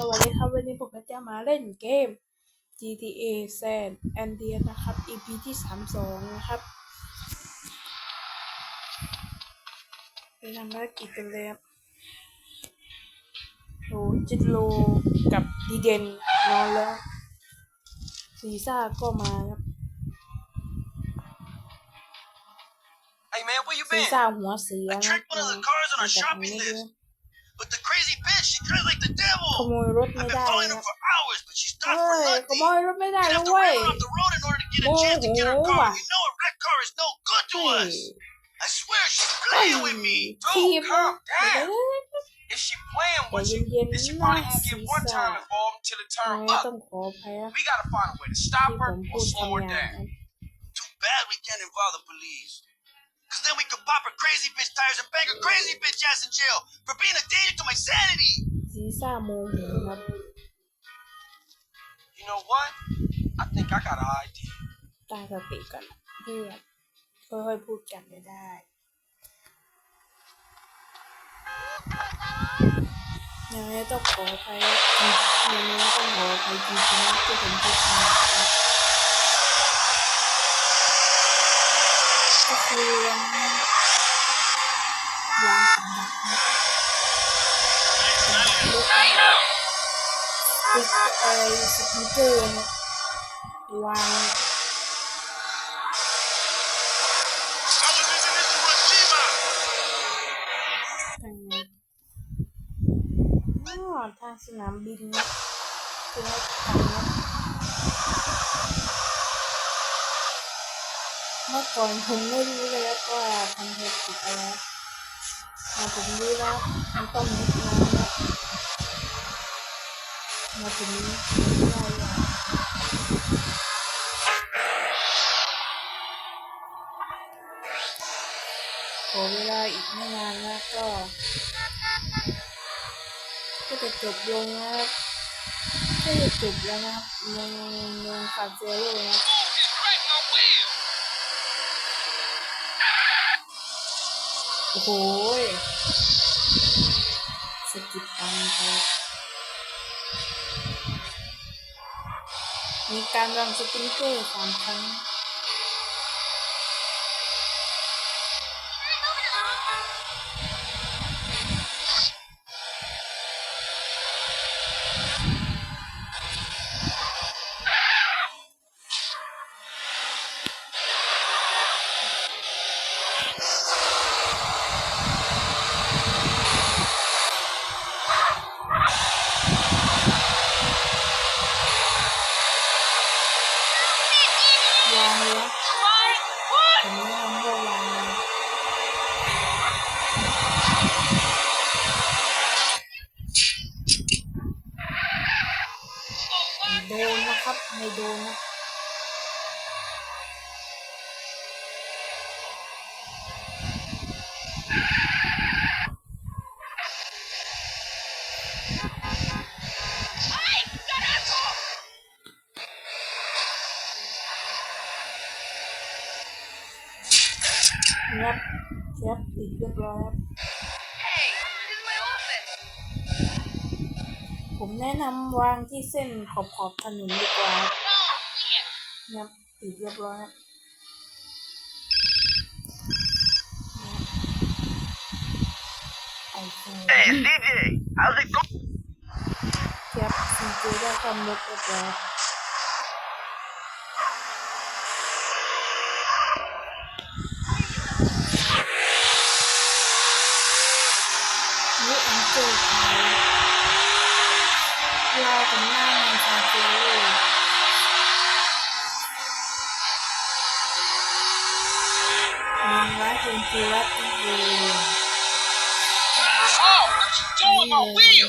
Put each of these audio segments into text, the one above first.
สวัสดีครับวันนี้ผมก็จะมาเล่นเกม GTA San Andreas นะครับ EP ที่ 32 นะครับไปทำภารกิจกันเลยครับโหจิตโลกับดีเดนนอนแล้วซีซ่าก็มาครับ Hey man, where you ซี been? ซ่าหัวเสีย I นะ tracked one of the cars on มา our จากไหน shopping ไม่รู้ list. But the crazy bitch, she drives like the ข devil. โมยรถ I've ไม่ been ได้ following นะ her for hours, but she เฮ้ stopped for ยข nothing. โมยรถไม่ได้ We'd นะ have to เว้ย ram her off the road in order to get a Oh, chance to get her oh, car. ah. You know her red car is no good to เฮ้ย us. I swear she's เฮ้ย playing with me. ทีม Dude, calm เดี๋ยว down. If she playing แต่ with you, เย็น then she ๆนะ probably won't ซี get one ซ่า time involved until it ยัง turn ไง up. ต้องขออภัยครับ We gotta find a way to ที่ stop ผ her มพู or ด slow คำห her ยาบ down. นะ Too bad we can't involve the police. Cause then we could pop her crazy bitch tires and bang her crazy bitch ass in jail for being a danger to my sanity. ซีซ่าโมโหครับ You know what? I think I got an idea. ตั้งสติกันเพื่อนค่อยๆพูดกันไม่ได้ ยังไงต้องขออภัยยังไงต้องขออภัยจริงๆนะที่ผมพูดคำหยา า คือยังยางกับดักนะลูกติ๊กเอ้ยสปิเกอร์วางทางนี้อ๋อทางสนามบินนะคือให้ทางนี้เมื่อก่อนผมไม่รู้เลยว่าทำเหตุผิดอะไรมาผมรู้แล้วมันต้องมุดน้ำนะมาถึงนี้ได้แล้วขอเวลาอีกไม่นานนะก็ ก็จะจบลงนะครับก็จะจบแล้วนะครับเมืองเมืองคาเซโร่นะครับ โอ้โหสกิดตังครับมีการรังสปริงเกอร์สามครั้ง งียบเงียบปิดเรียบร้อยครับผมแนะนำวางที่เส้นขอบขอบถนนดีกว่าครับเงียบปิดเรียบร้อยครับไอโฟน Hey, DJ, how's it going? เทียบซีเจได้ความลบเรียบร้อย ร้อยเป็นจีวัตต์เอง Oh, what you doing, my wheel?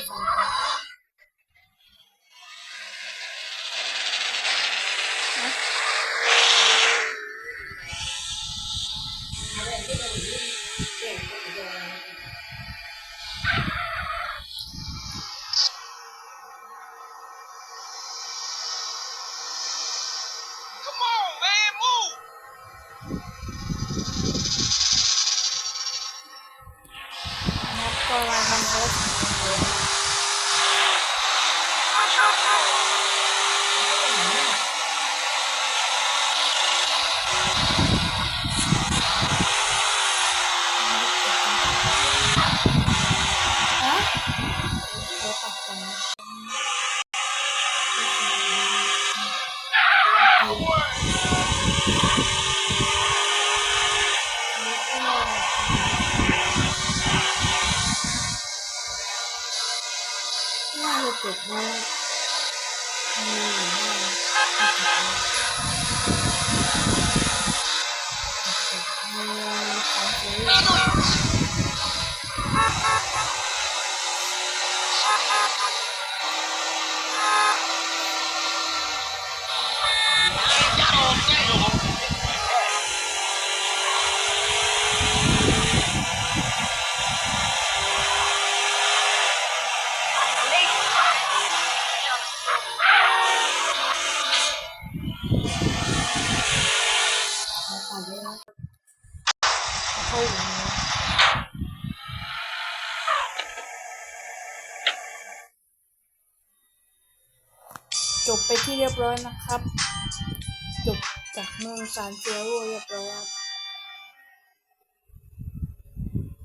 จบไปที่เรียบร้อยนะครับ จบจากเมืองซานเซียโรเรียบร้อยครับ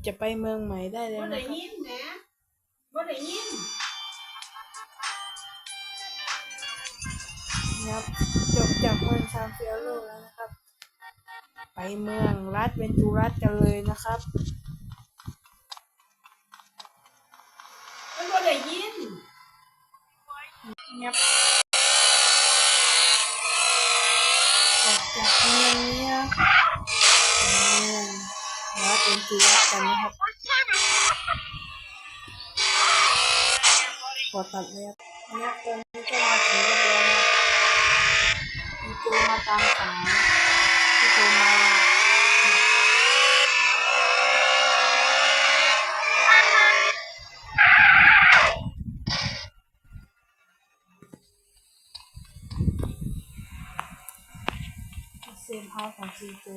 จะไปเมืองใหม่ได้แล้วบ่นะได้ครับยินแหมบ่ได้ยินนะครับจบจากเมืองซานเซียโรแล้วนะครับ ไปเมืองรัฐเวนจูรัสกันเลยนะครับมันบ่ได้ยินงับ รัฐเวนจูรัสกันนะครับขอตัดเลยครับเนี่ยตอนนี้ก็มาถึงเรียบร้อยแล้วมีตัวมาตามสายที่ตัวมาเซมเฮาของซีเจ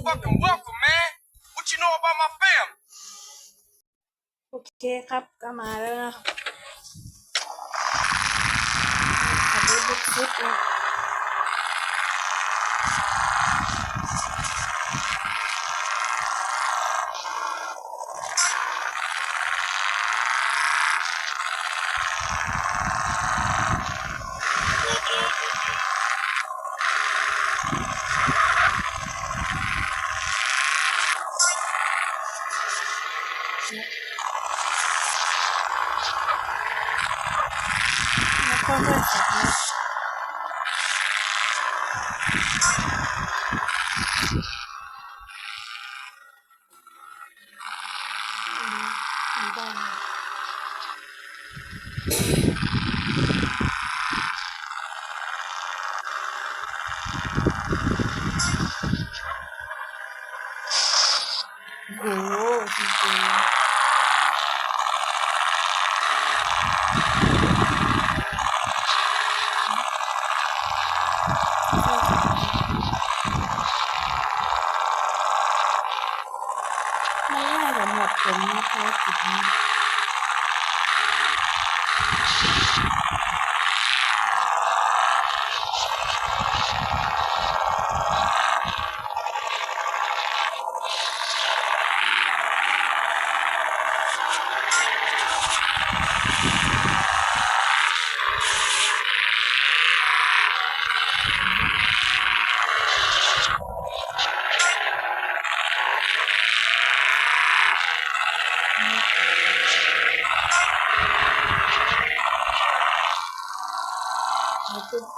fucking welcome, man. What you know about my fam? โอเคครับก็มาแล้วนะครับขับรถบุ๊กซิปนะ โอ้โหจริงๆไม่ง่ายสำหรับผมนะภารกิจนี้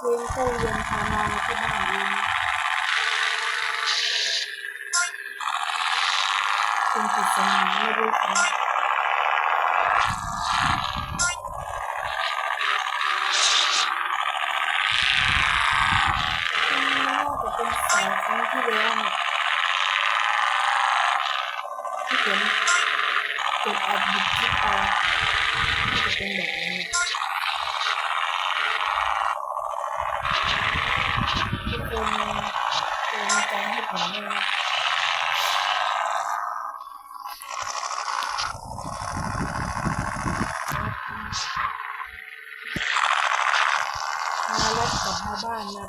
เราเป็นเพียงแค่เรียนพามาที่บ้านเองเป็นปริศนาไม่รู้ครับอืมน่าจะเป็นสายครั้งที่แล้วเนี่ยที่ผมกดอัดบิดคลิปเอาน่าจะเป็นแบบนี้ ใจให้ผมด้วยนะ พารถกลับมาบ้านนะ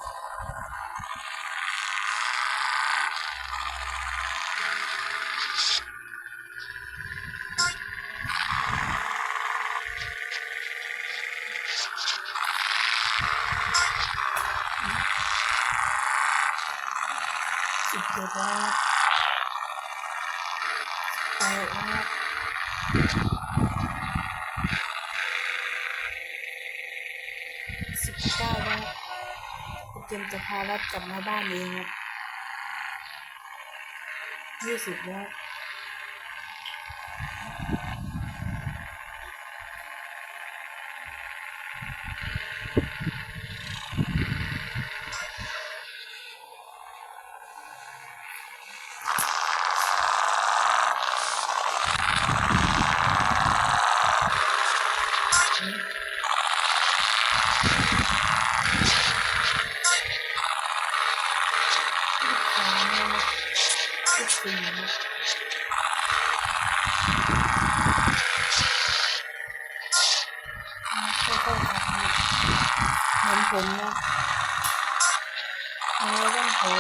มจะพารัดกลับมาบ้านเองครับยี่สิบแล้ว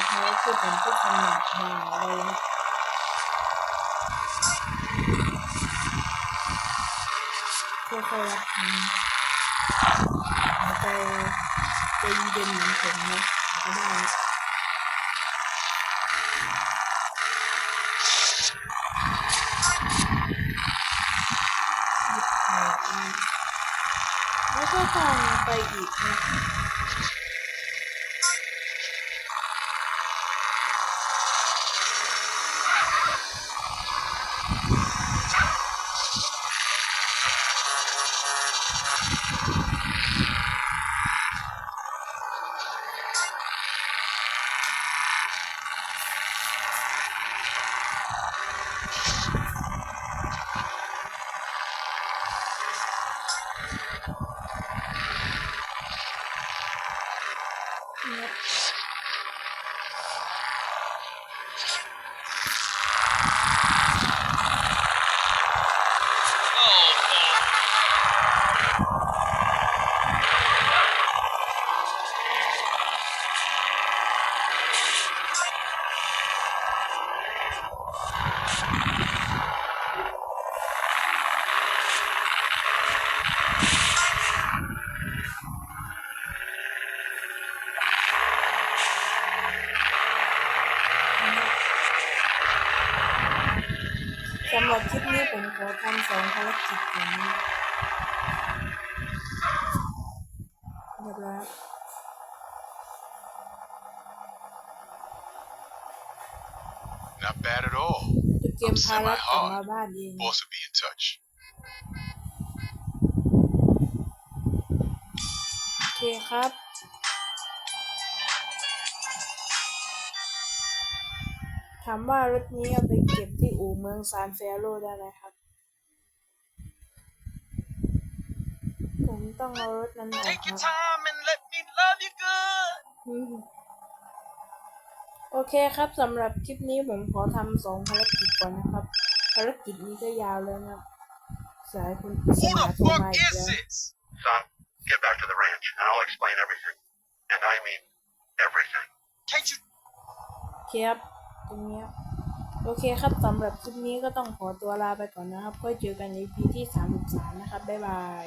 ต้องขอเท้าที่ผมพูดขนาดบ่าเลยนะค่อยๆรับทำหายใจใจเย็นเหมือนผมนะก็ได้แล้วก็ฟังไปอีกนะ สำหรับคลิปนี้ผมขอทำสองภารกิจก่อนนะเรียบร้อย Not bad at all. จะเตรียมพารัดกลับมาบ้านเอง Boss will be in touch. โอเคครับ ถามว่ารถนี้เอาไปเก็บที่อู่เมืองซานเฟโรได้ไหมครับ ผมต้องเอารถนั้นออก Take ค your รับ time and let me love you good. อืมโอเคครับสำหรับคลิปนี้ผมขอทำสองภารกิจก่อนนะครับภารกิจนี้ก็ยาวแล้วนะครับสายคุณปริศ Who นา the โทร fuck มาอีก is แล้ว this? Son, get back to the ranch, and I'll explain everything. And I mean everything. Can't you โอเคครับตรงนี้ครับโอเคครับสำหรับคลิปนี้ก็ต้องขอตัวลาไปก่อนนะครับก็เจอกันใน EP ที่ 33 นะครับ บ๊ายบาย